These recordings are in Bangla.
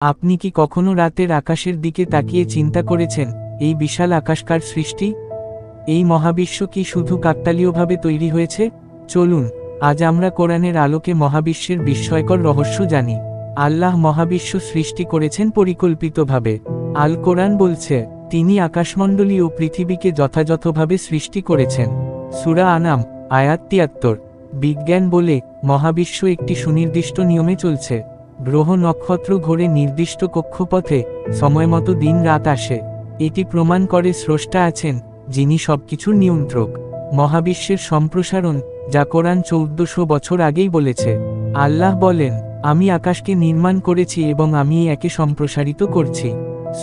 আপনি কি কখনো রাতের আকাশের দিকে তাকিয়ে চিন্তা করেছেন, এই বিশাল আকাশকার সৃষ্টি? এই মহাবিশ্ব কি শুধু কাকতালীয়ভাবে তৈরি হয়েছে? চলুন, আজ আমরা কোরআনের আলোকে মহাবিশ্বের বিস্ময়কর রহস্য জানি। আল্লাহ মহাবিশ্ব সৃষ্টি করেছেন পরিকল্পিতভাবে। আল কোরআন বলছে, তিনি আকাশমণ্ডলী ও পৃথিবীকে যথাযথভাবে সৃষ্টি করেছেন। সুরা আনাম, আয়াত তিয়াত্তর। বিজ্ঞান বলে, মহাবিশ্ব একটি সুনির্দিষ্ট নিয়মে চলছে। গ্রহ নক্ষত্র ঘোরে নির্দিষ্ট কক্ষপথে, সময়মতো দিন রাত আসে। এটি প্রমাণ করে স্রষ্টা আছেন, যিনি সবকিছুর নিয়ন্ত্রক। মহাবিশ্বের সম্প্রসারণ, যা কোরআন চৌদ্দশো বছর আগেই বলেছে। আল্লাহ বলেন, আমি আকাশকে নির্মাণ করেছি এবং আমি একে সম্প্রসারিত করছি।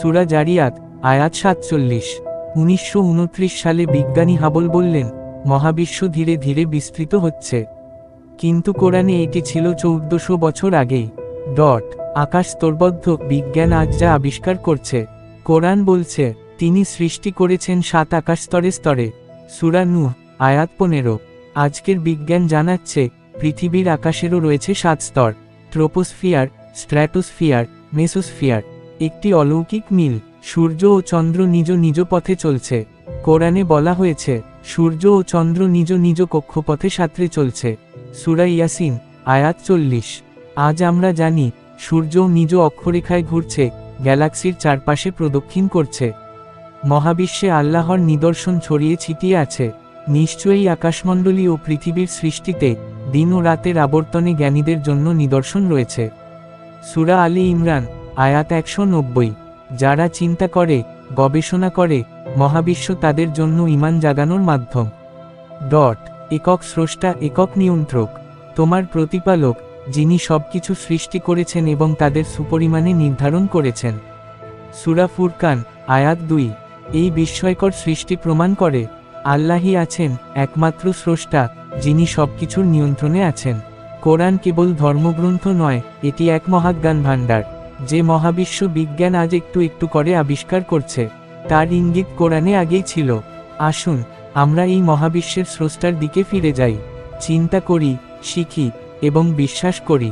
সুরা জারিয়াত, আয়াত সাতচল্লিশ। উনিশশো সালে বিজ্ঞানী হাবল বললেন, মহাবিশ্ব ধীরে ধীরে বিস্তৃত হচ্ছে। কিন্তু কোরআনে এটি ছিল চৌদ্দশো বছর আগেই। ডট, আকাশ স্তরবদ্ধ বিজ্ঞান আজ যা আবিষ্কার করছে। কোরআন বলছে, তিনি সৃষ্টি করেছেন সাত আকাশ স্তরে স্তরে। সুরা নূহ, আয়াত পনেরো। আজকের বিজ্ঞান জানাচ্ছে, পৃথিবীর আকাশেরও রয়েছে সাত স্তর। Troposphere, stratosphere, mesosphere. একটি অলৌকিক মিল, সূর্য ও চন্দ্র নিজ নিজ পথে চলছে। কোরআনে বলা হয়েছে, সূর্য ও চন্দ্র নিজ নিজ কক্ষপথে সাঁতরে চলছে। সুরাইয়াসিন আয়াত চল্লিশ। আজ আমরা জানি সূর্য নিজ অক্ষরেখায় ঘুরছে, গ্যালাক্সির চারপাশে প্রদক্ষিণ করছে। মহাবিশ্বে আল্লাহর নিদর্শন ছড়িয়ে ছিটিয়ে আছে। নিশ্চয়ই আকাশমণ্ডলী ও পৃথিবীর সৃষ্টিতে দিন ও রাতের আবর্তনে জ্ঞানীদের জন্য নিদর্শন রয়েছে। সুরা আলী ইমরান, আয়াত একশো নব্বই। যারা চিন্তা করে, গবেষণা করে, মহাবিশ্ব তাদের জন্য ইমান জাগানোর মাধ্যম। ডট, একক স্রষ্টা, একক নিয়ন্ত্রক। তোমার প্রতিপালক যিনি সবকিছু সৃষ্টি করেছেন এবং তাদের সুপরিমাণে নির্ধারণ করেছেন। সুরা ফুরকান, আয়াত দুই। এই বিস্ময়কর সৃষ্টি প্রমাণ করে, আল্লাহই আছেন একমাত্র স্রষ্টা, যিনি সবকিছুর নিয়ন্ত্রণে আছেন। কোরআন কেবল ধর্মগ্রন্থ নয়, এটি এক মহাজ্ঞান ভাণ্ডার, যে মহাবিশ্ব বিজ্ঞান আজ একটু একটু করে আবিষ্কার করছে। তার ইঙ্গিত কোরআনে আগেই ছিল। আসুন, আমরা এই মহাবিশ্বের স্রষ্টার দিকে ফিরে যাই। চিন্তা করি, শিখি এবং বিশ্বাস করি